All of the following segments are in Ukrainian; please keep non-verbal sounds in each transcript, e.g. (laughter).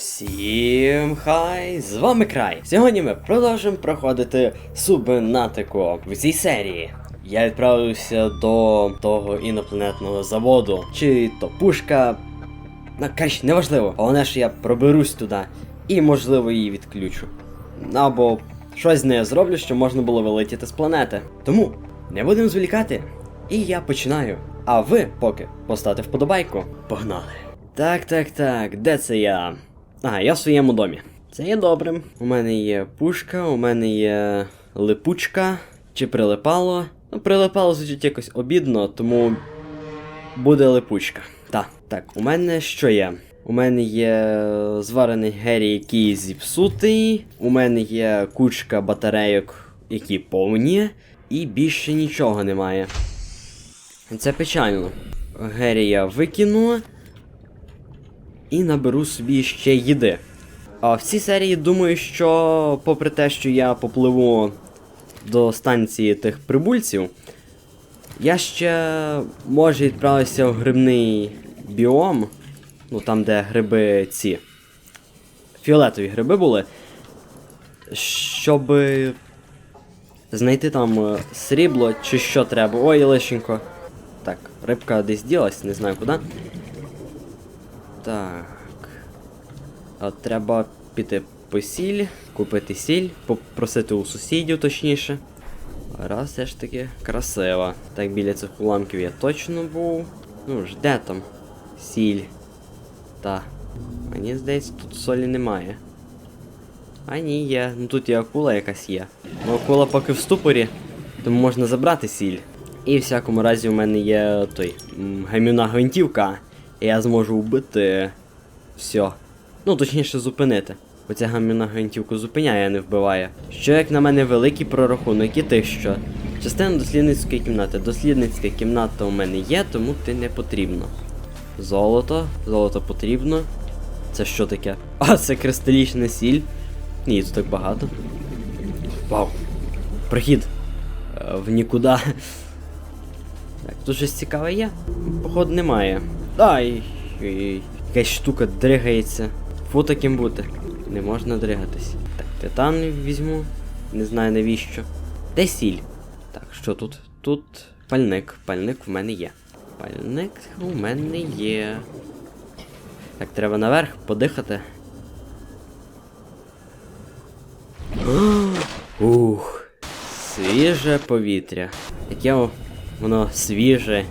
Всім хай! З вами край. Сьогодні ми продовжимо проходити субнатику. В цій серії я відправився до того інопланетного заводу. Чи то пушка. Ну, коротше, неважливо. Головне, що я проберусь туди і, можливо, її відключу. Або щось з нею зроблю, щоб можна було вилетіти з планети. Тому не будемо зволікати. І я починаю. А ви поки поставте вподобайку. Погнали. Так, так, так, де це я? Ага, я в своєму домі. Це є добрим. У мене є пушка, у мене є липучка. Чи прилипало? Ну, прилипало звучить якось обідно, тому буде липучка. Так, так, у мене що є? У мене є зварений герій, який зіпсутий. У мене є кучка батарейок, які повні, і більше нічого немає. Це печально. Герій я викину і наберу собі ще їди. В цій серії думаю, що попри те, що я попливу до станції тих прибульців, я ще може відправився в грибний біом. Ну там, де гриби ці. Фіолетові гриби були. Щоб знайти там е, срібло чи що треба. Ой, лишенько. Так, рибка десь ділась, не знаю куди. Так. От треба піти по сіль, купити сіль, попросити у сусідів точніше. Раз все ж таки красиво. Так, біля цих уламків я точно був. Ну ж, де там? Сіль. Та. Мені здається, тут солі немає. А ні, є. Ну тут і акула якась є. Ну акула поки в ступорі, тому можна забрати сіль. І в всякому разі у мене є той м, гамівна гвинтівка. І я зможу вбити все. Ну, точніше, зупинити. Оця гамівна гвинтівку зупиняє, а не вбиває. Що, як на мене, великий прорахунок і ти що? Частина дослідницької кімнати. Дослідницька кімната у мене є, тому ти не потрібно. Золото, золото потрібно. Це що таке? А, це кристалічна сіль. Ні, тут так багато. Вау. Прохід. Е, В нікуди. Так, тут щось цікаве є? Походу немає. Ай, ой, якась штука дригається. Фу таким бути. Не можна дригатись. Так, титан візьму. Не знаю навіщо. Де сіль? Так, що тут? Тут пальник. Пальник в мене є. Пальник у мене є. Так, треба наверх подихати. (gasps) Ух, свіже повітря. Яке воно свіже.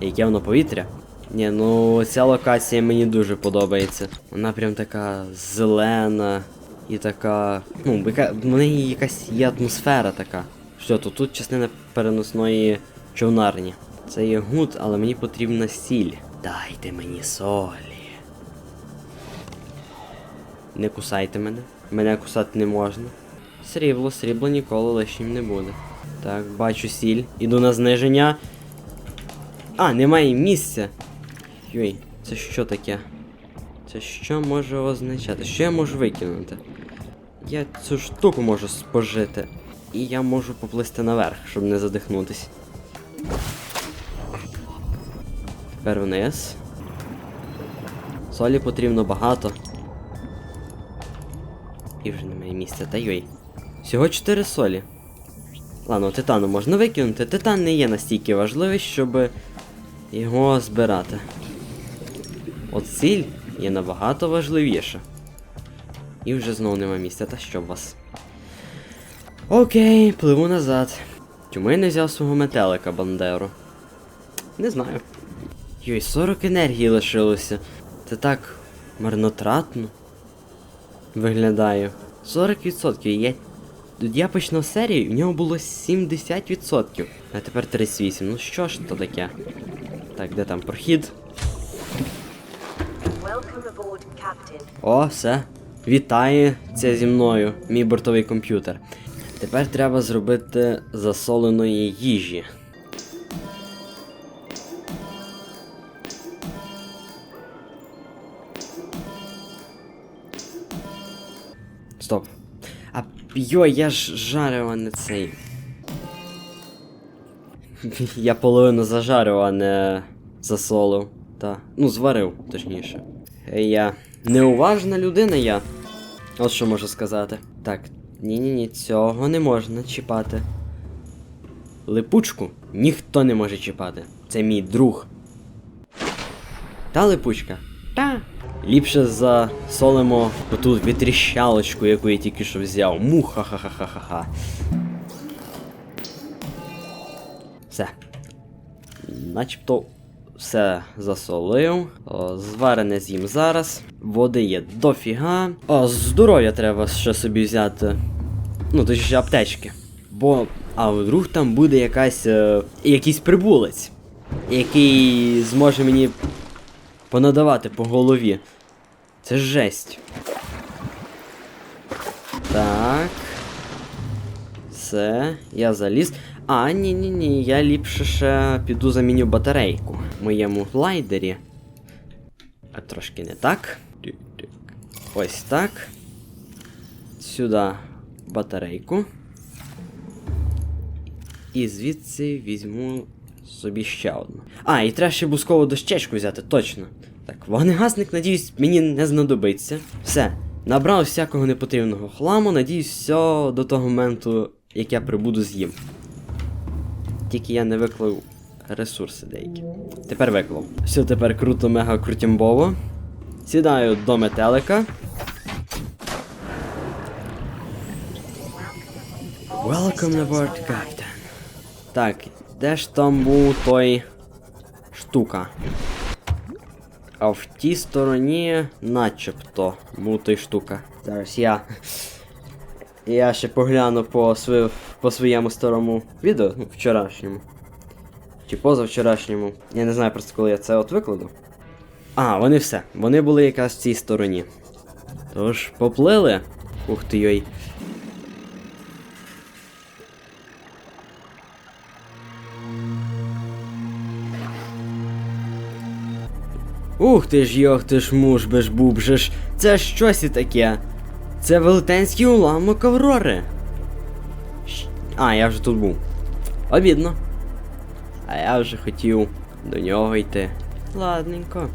Яке воно повітря? Ні, ну ця локація мені дуже подобається. Вона прям така зелена і така. Ну, яка, в неї якась є атмосфера така. Що то тут частина переносної човнарні. Це є гуд, але мені потрібна сіль. Дайте мені солі. Не кусайте мене. Мене кусати не можна. Срібло, срібло ніколи лишнім не буде. Так, бачу сіль. Іду на зниження. А, немає місця. Йой, це що таке? Це що може означати? Що я можу викинути? Я цю штуку можу спожити. І я можу поплисти наверх, щоб не задихнутись. Тепер вниз. Солі потрібно багато. І вже немає місця, та йой. Всього 4 солі. Ладно, титану можна викинути. Титан не є настільки важливий, щоб його збирати. От сіль є набагато важливіша. І вже знову нема місця, та що вас. Окей, пливу назад. Чому я не взяв свого метелика Бандеру? Не знаю. Йой, 40 енергії лишилося. Це так марнотратно виглядає. 40%. Я... Я починав серію, в нього було 70%. А тепер 38. Ну що ж то таке? Так, де там прохід? О, все. Вітає це зі мною, мій бортовий комп'ютер. Тепер треба зробити засоленої їжі. Стоп. А йой, я ж жарив, а не цей. Я половину зажарив, а не засолив. Та. Ну, зварив, точніше. Я Неуважна людина я. От що можу сказати. Так, ні-ні-ні, цього не можна чіпати. Липучку ніхто не може чіпати. Це мій друг. Та липучка? Та. Ліпше засолимо оту вітріщалочку, яку я тільки що взяв. Муха-ха-ха-ха-ха. Все. Начебто все засолив. О, зварене з'їм зараз. Води є дофіга. О, здоров'я треба ще собі взяти. Ну, точніше аптечки. Бо, а вдруг там буде якась. Е, якийсь прибулець, який зможе мені понадавати по голові. Це жесть. Так. Все, я заліз. А, ні, ні, ні, я ліпше ще піду заміню батарейку в моєму глайдері. А трошки не так. Ось так. Сюди батарейку. І звідси візьму собі ще одну. А, і треба ще бускову дощечку взяти, точно. Так, вогнегасник, надіюсь, мені не знадобиться. Все, набрав всякого непотрібного хламу, надіюсь, все до того моменту, як я прибуду з'їм. Тільки я не виклав ресурси деякі. Тепер виклав. Все тепер круто, мега крутімбово. Сідаю до метелика. Welcome aboard, Captain. Так, де ж там був той штука? А в тій стороні начебто був той штука. Зараз я. Я ще погляну по, сви... по своєму старому відео, ну, вчорашньому. Чи позавчорашньому. Я не знаю просто коли я це от викладу. А, вони все. Вони були якраз в цій стороні. Тож, поплили. Ух ти йой. Ух ти ж йох ти ж муж беш бубжеш. Це щось і таке. Це велетенський уламок Аврори. А, я вже тут був. Обідно. А я вже хотів до нього йти. Ладненько.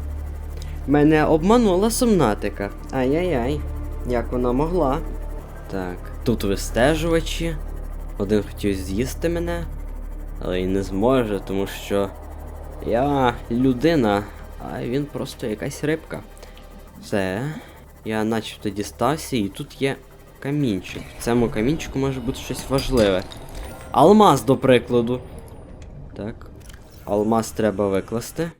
Мене обманула сумнатика. Ай-яй-яй. Як вона могла? Так, тут вистежувачі. Один хотів з'їсти мене, але й не зможе, тому що я людина, а він просто якась рибка. Все. Я начебто дістався, і тут є камінчик. В цьому камінчику може бути щось важливе. Алмаз, до прикладу. Так. Алмаз треба викласти.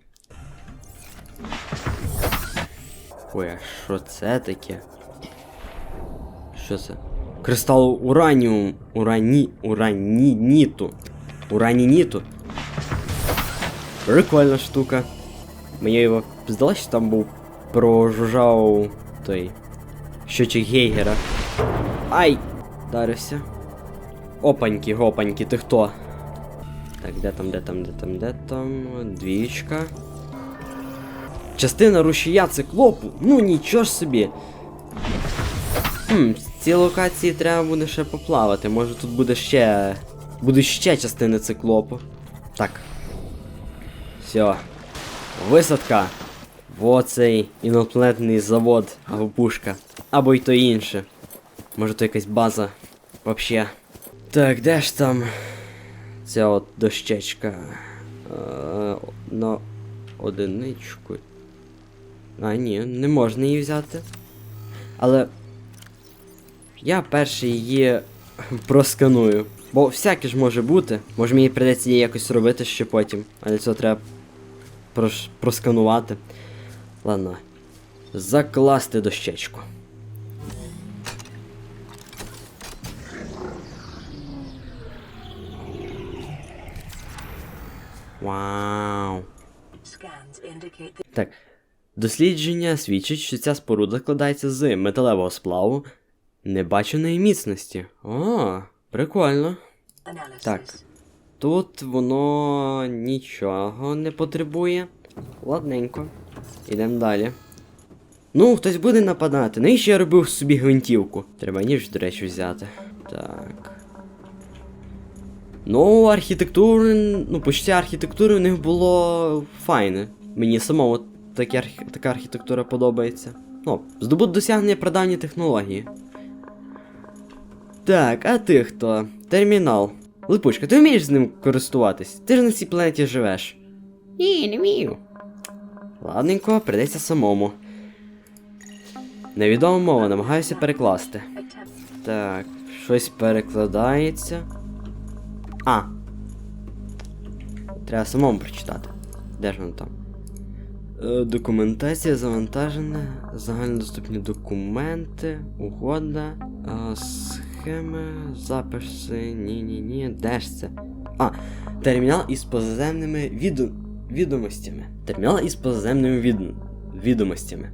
Ой, а що це таке? Що це? Кристал ураніум. Урані. Уранініту. Уранініту. Прикольна штука. Мені його здалося, що там був прожужжав той щочик Гейгера. Ай! Дарився. Опаньки, гопаньки, ти хто? Так, де там, де там, де там, де там. Двічка. Частина рушія циклопу. Ну нічого ж собі. Хм, в цій локації треба буде ще поплавати. Може тут буде ще. Будуть ще частини циклопу. Так. Все. Висадка. Оцей інопланетний завод або пушка. Або й то інше. Може то якась база. Вообще. Так, де ж там ця от дощечка? Е, на одиничку. А, ні, не можна її взяти. Але. Я перший її просканую. Бо всяке ж може бути. Може мені придеться її якось робити ще потім. Але цього треба прош... просканувати. Ладно. Закласти дощечку. Вау. Так. Дослідження свідчить, що ця споруда складається з металевого сплаву небаченої міцності. О, прикольно. Так. Тут воно нічого не потребує. Ладненько. Ідемо далі. Ну, хтось буде нападати. Навіщо я робив собі гвинтівку? Треба ніж, до речі, взяти. Так. Ну, архітектури. Ну, почуття архітектури у них було файне. Мені самому такі така архітектура подобається. Ну, здобут досягнення прадавньої технології. Так, а ти хто? Термінал. Липучка, ти вмієш з ним користуватись? Ти ж на цій планеті живеш. Ні, не вмію. Ладненько, придеться самому. Невідома мова, намагаюся перекласти. Так, щось перекладається. А. Треба самому прочитати. Де ж воно там? Е, документація завантажена, загальнодоступні документи, угода, е, схеми, записи, ні-ні-ні, де ж це? А, термінал із позаземними відо... відомостями. Термінал із позаземними від... відомостями.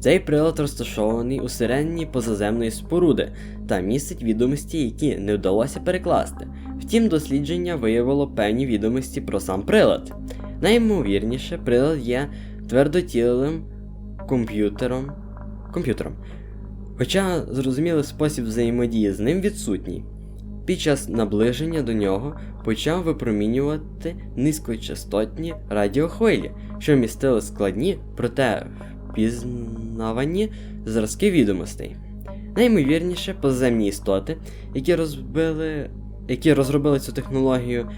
Цей прилад розташований у сирені позаземної споруди та містить відомості, які не вдалося перекласти. Втім, дослідження виявило певні відомості про сам прилад. Найімовірніше, прилад є твердотілим комп'ютером. комп'ютером. Хоча зрозумілий спосіб взаємодії з ним відсутній. Під час наближення до нього почав випромінювати низькочастотні радіохвилі, що містили складні, проте впізнавані зразки відомостей. Наймовірніше, поземні істоти, які розбили, які розробили цю технологію,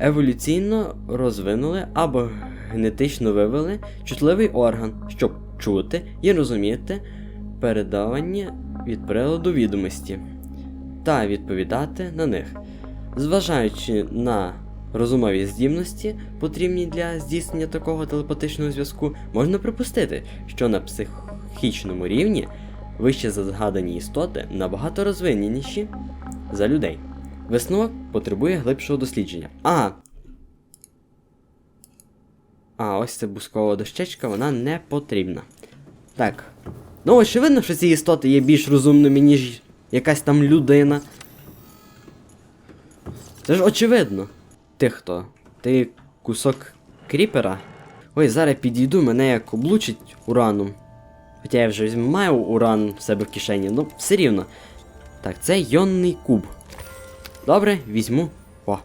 еволюційно розвинули або генетично вивели чутливий орган, щоб чути і розуміти передавані від приладу відомості та відповідати на них. Зважаючи на розумові здібності, потрібні для здійснення такого телепатичного зв'язку, можна припустити, що на психічному рівні вище згадані істоти набагато розвиненіші за людей. Висновок потребує глибшого дослідження. А. А, ось ця бускова дощечка, вона не потрібна. Так. Ну, очевидно, що ці істоти є більш розумними, ніж якась там людина. Це ж очевидно. Ти хто? Ти кусок кріпера? Ой, зараз підійду, мене як облучить ураном. Хоча я вже маю уран в себе в кишені, ну все рівно. Так, це йонний куб. Добре, візьму. О,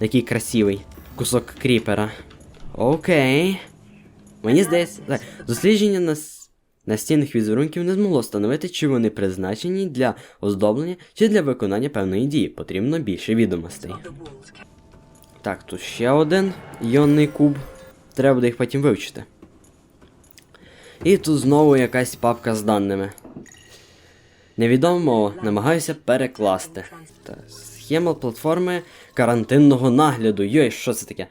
який красивий кусок кріпера. Окей. Мені здається, дослідження на настінних візерунків не змогло встановити, чи вони призначені для оздоблення, чи для виконання певної дії. Потрібно більше відомостей. Так, тут ще один іонний куб. Треба буде їх потім вивчити. І тут знову якась папка з даними. Невідома мова, намагаюся перекласти. Схема платформи карантинного нагляду. Йой, що це таке?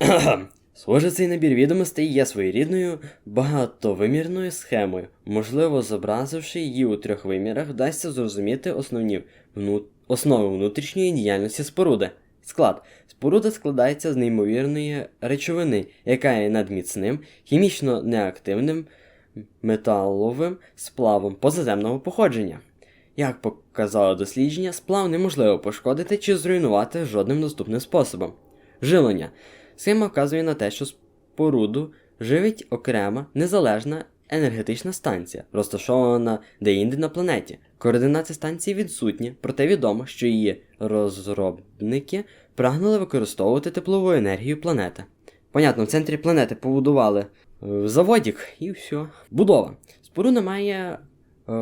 (clears throat) Схоже, цей набір відомостей є своєрідною багатовимірною схемою. Можливо, зобразивши її у трьох вимірах, вдасться зрозуміти основні вну... основи внутрішньої діяльності споруди. Склад. Споруда складається з неймовірної речовини, яка є надміцним, хімічно неактивним металовим сплавом позаземного походження. Як показало дослідження, сплав неможливо пошкодити чи зруйнувати жодним доступним способом. Живлення. Схема вказує на те, що споруду живить окрема незалежна енергетична станція, розташована деінде на планеті. Координати станції відсутні, проте відомо, що її розробники прагнули використовувати теплову енергію планети. Понятно, в центрі планети побудували е, заводік і все. Будова. Споруда має е,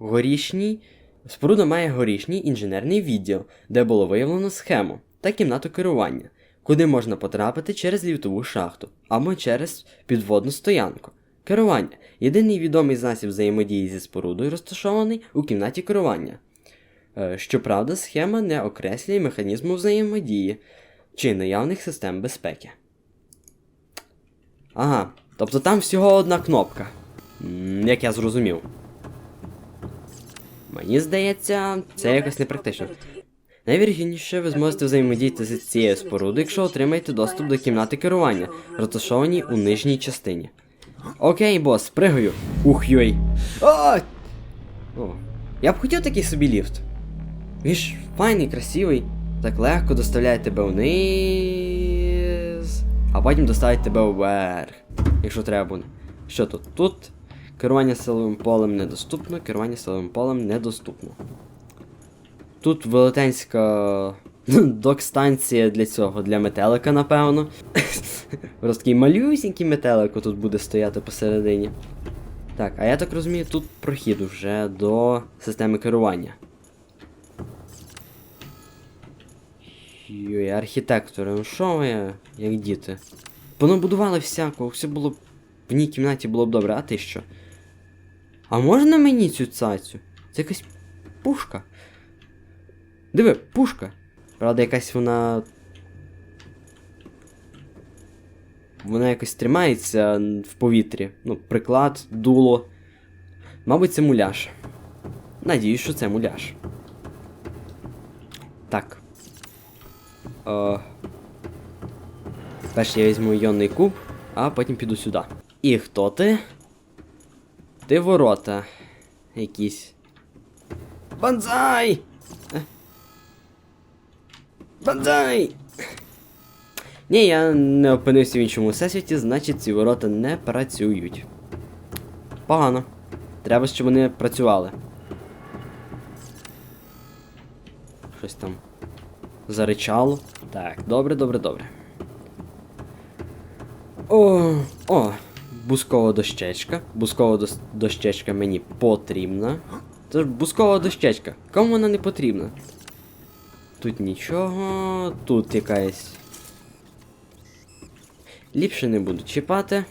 горішній. Споруда має горішній інженерний відділ, де було виявлено схему та кімнату керування, куди можна потрапити через ліфтову шахту або через підводну стоянку. Керування. Єдиний відомий засіб взаємодії зі спорудою розташований у кімнаті керування. Е, Щоправда, схема не окреслює механізму взаємодії чи наявних систем безпеки. Ага, тобто там всього одна кнопка. Як я зрозумів. Мені здається, це якось непрактично. Найвірогідніше ви зможете взаємодіяти з цією спорудою, якщо отримаєте доступ до кімнати керування, розташованій у нижній частині. Окей, бос, пригаю. Ух йой. О! О, я б хотів такий собі ліфт. Він ж файний, красивий. Так легко доставляє тебе вниз, а потім доставить тебе вверх, якщо треба буде. Що тут? Тут керування силовим полем недоступно, керування силовим полем недоступно. Тут велетенська Док-станція для цього, для метелика, напевно. (laughs) Просто такий малюсінький метелик тут буде стояти посередині. Так, а я так розумію, тут прохід вже до системи керування. Йой, архітектори, ну що ви, як діти? Понабудували всякого, все було б в ній кімнаті було б добре, а ти що? А можна мені цю цацю? Це якась пушка. Диви, пушка. Правда, якась вона. Вона якось тримається в повітрі. Ну, приклад, дуло. Мабуть, це муляж. Надіюсь, що це муляж. Так. Е... Перш я візьму йонний куб, а потім піду сюди. І хто ти? Ти ворота. Якісь. Банзай! Е. Банзай! Ні, я не опинився в іншому всесвіті, значить ці ворота не працюють. Погано. Треба, щоб вони працювали. Щось там заричало. Так, добре, добре, добре. О, о, бускова дощечка. Бускова дос- дощечка мені потрібна. Це бускова дощечка. Кому вона не потрібна? Тут нічого, тут якась. Ліпше не буду чіпати.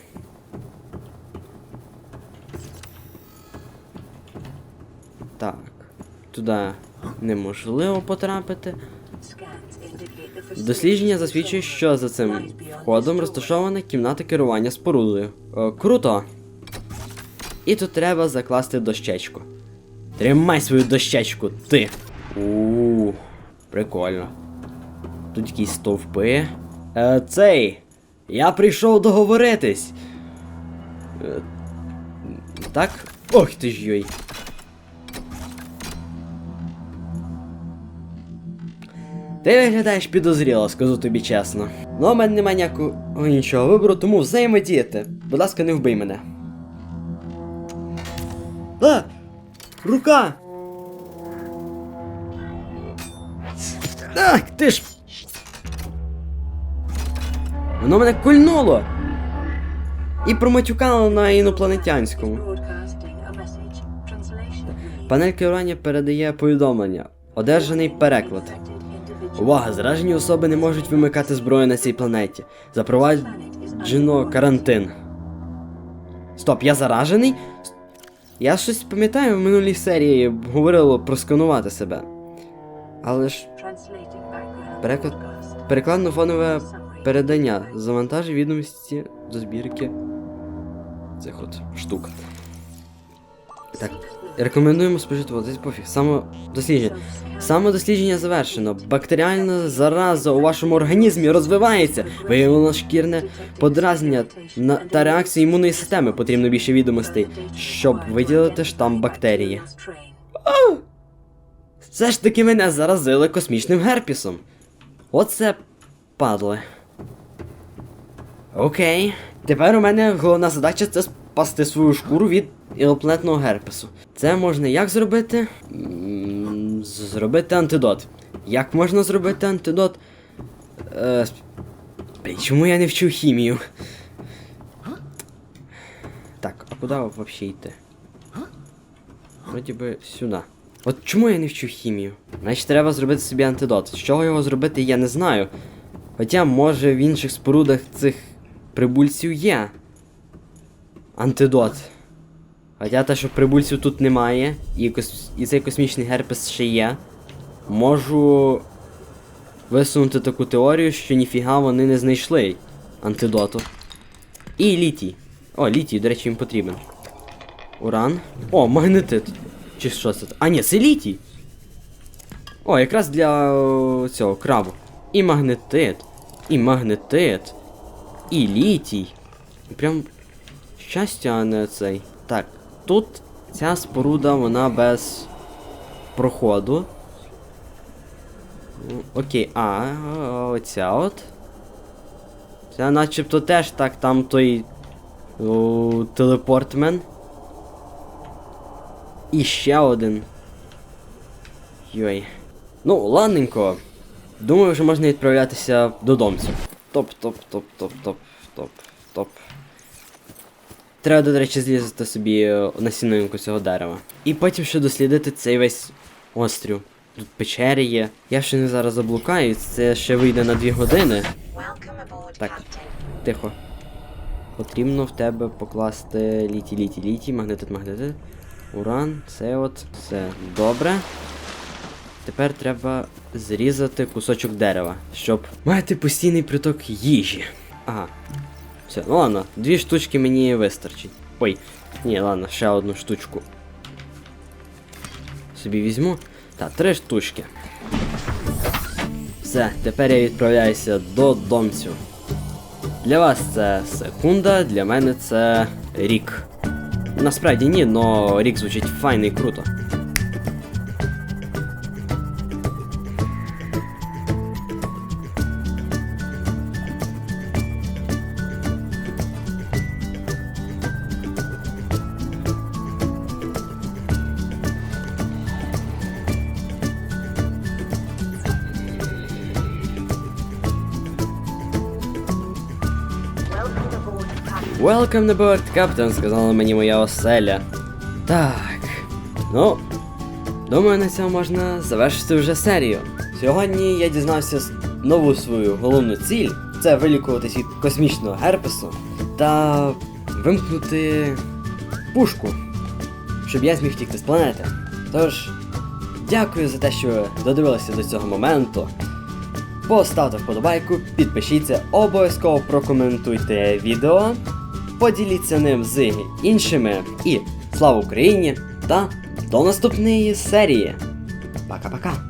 Так. Туди неможливо потрапити. Дослідження засвідчує, що за цим входом розташована кімната керування спорудою. О, круто! І тут треба закласти дощечку. Тримай свою дощечку, ти! у прикольно. Тут якісь стовпи. Е, цей! Я прийшов договоритись. Е, так? Ох ти ж йой. Ти виглядаєш підозріло, скажу тобі чесно. Ну, у мене немає ніякого іншого вибору, тому взаємодіяти. Будь ласка, не вбий мене. А! Рука! Ах, ти ж. Воно мене кульнуло! І проматюкало на інопланетянському. Панель керування передає повідомлення. Одержаний переклад. Увага! Заражені особи не можуть вимикати зброю на цій планеті. Запроваджено карантин. Стоп, я заражений? Я щось пам'ятаю в минулій серії говорило просканувати себе. Але ж Переклад- перекладно фонове передання. Завантажив відомості до збірки цих от штук. Так, рекомендуємо спожити воду, пофіг. Самодослідження. Самодослідження завершено. Бактеріальна зараза у вашому організмі розвивається. Виявлено шкірне подразнення та реакцію імунної системи. Потрібно більше відомостей, щоб виділити штам бактерії. Train. Все ж таки мене заразили космічним герпісом. Оце падли. Окей. Тепер у мене головна задача це спасти свою шкуру від інопланетного герпесу. Це можна як зробити? Зробити антидот. Як можна зробити антидот? Е, чому я не вчу хімію? Так, а куди взагалі йти? Вроді би сюди. От чому я не вчу хімію? Значить, треба зробити собі антидот. З чого його зробити, я не знаю. Хоча, може, в інших спорудах цих прибульців є. Антидот. Хоча те, що прибульців тут немає, і, кос... і цей космічний герпес ще є. Можу висунути таку теорію, що ніфіга вони не знайшли антидоту. І літій. О, літій, до речі, їм потрібен. Уран. О, магнетит. Чи що це? А ні, це літій. О, якраз для цього крабу. І магнетит. І магнетит. І літій. Прям щастя, а не цей. Так, тут ця споруда, вона без проходу. Ну, Окей, а, оця от. Це начебто теж так, там той о, телепортмен. І ще один. Йой. Ну, ладненько. Думаю, вже можна відправлятися додому. Топ, Треба, до речі, злізати собі е, насінинку цього дерева. І потім ще дослідити цей весь острів. Тут печери є. Я ще не зараз заблукаю, це ще вийде на 2 години. Так, тихо. Потрібно в тебе покласти літі, літі, літі, магнетит, магнетит. Уран, це от, все добре. Тепер треба зрізати кусочок дерева, щоб мати постійний приток їжі. Ага. Все, ну ладно, дві штучки мені вистачить. Ой, ні, ладно, ще одну штучку. Собі візьму. Так, три штучки. Все, тепер я відправляюся до домцю. Для вас це секунда, для мене це рік. Насправді ні, но рік звучить файно і круто. Welcome на борт, капітан, сказала мені моя оселя. Так. Ну, думаю, на цьому можна завершити вже серію. Сьогодні я дізнався нову свою головну ціль це вилікуватись від космічного герпесу та вимкнути пушку, щоб я зміг втікти з планети. Тож, дякую за те, що ви додивилися до цього моменту. Поставте вподобайку, підпишіться, обов'язково прокоментуйте відео, поділіться ним з іншими. І слава Україні! Та до наступної серії. Пока-пока!